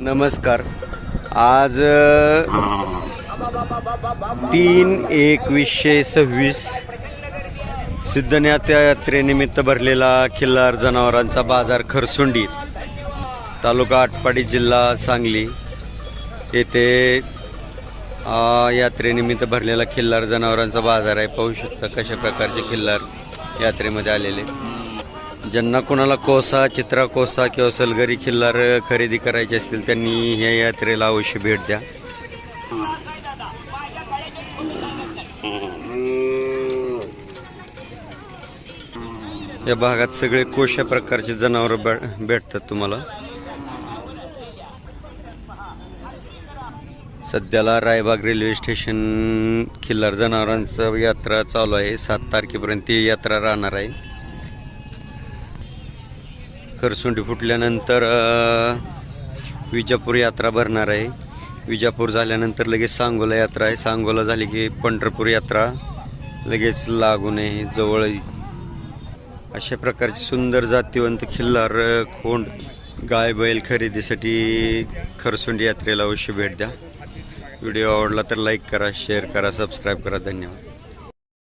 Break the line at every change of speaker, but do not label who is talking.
नमस्कार. आज तीन एकवीसशे सव्वीस सिद्धनाथ यात्रेनिमित्त भरलेला खिल्लार जनावरांचा बाजार खरसुंडी तालुका आटपाडी जिल्हा सांगली येथे यात्रेनिमित्त भरलेला खिल्लार जनावरांचा बाजार आहे. पाहू शकता कशा प्रकारचे खिल्लार यात्रेमध्ये आलेले. ज्यांना कोणाला कोसा चित्रा कोसा किंवा सलगरी खिल्लार खरेदी करायची असतील त्यांनी ह्या यात्रेला अवश्य भेट द्या. या भागात सगळे कोशा प्रकारचे जनावर भेटतात तुम्हाला. सध्याला रायबाग रेल्वे स्टेशन खिल्लार जनावरांचा यात्रा चालू आहे. सात तारखेपर्यंत ती यात्रा राहणार आहे. खरसुंडी फुटल्यानंतर विजापूर यात्रा भरणार आहे. विजापूर झाल्यानंतर लगेच सांगोला यात्रा आहे. सांगोला झाली की पंढरपूर यात्रा लगेच लागून आहे जवळ अशा प्रकारची सुंदर जातीवंत खिल्लार खोंड गाय बैल खरेदीसाठी खरसुंडी यात्रेला अवश्य भेट द्या. व्हिडिओ आवडला तर लाईक करा शेअर करा सबस्क्राईब करा. धन्यवाद.